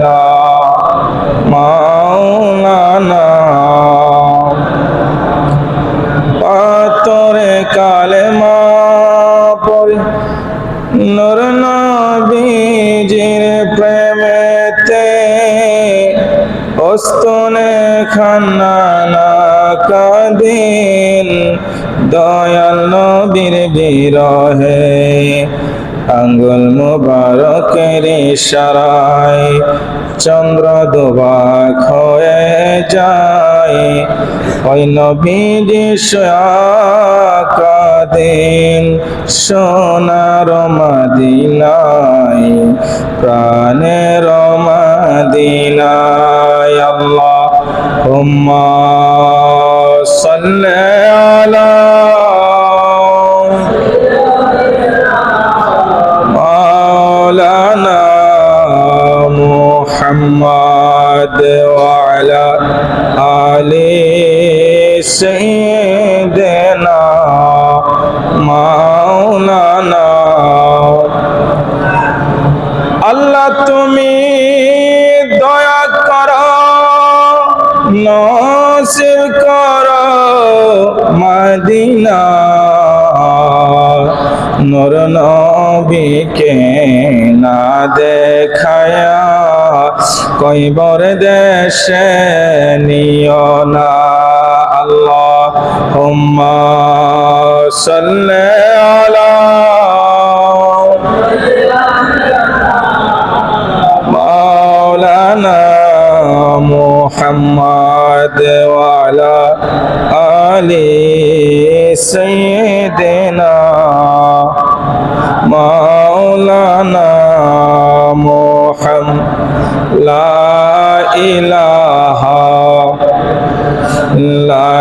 না মাওলানা। পাতরে কালেমা পরে নর নবীজির প্রেমেতে অস্তনে খান্নানা কাদিল। দয়াল নবীর বিরহে আঙ্গুল মুবারকের ইশারায় চন্দ্র দুবাক হয়ে যায়। ওই নবীর কাদিন সোনার মাদিনায়, প্রাণের মাদিনায়। আল্লাহ হুম্মা সাল্লি محمد وعلى آل سيدنا مولانا আল্লাহ তুমি দয়া করো নসিব করো মদিনা নূর নবীকে না দেখায়া কইবর দেশে নিও না আল্লাহ হুম্মা সাল্লে আলা মাওলানা মুহাম্মদ ওয়ালা আলি সাইয়্যিদিনা মাওলানা لا إله لا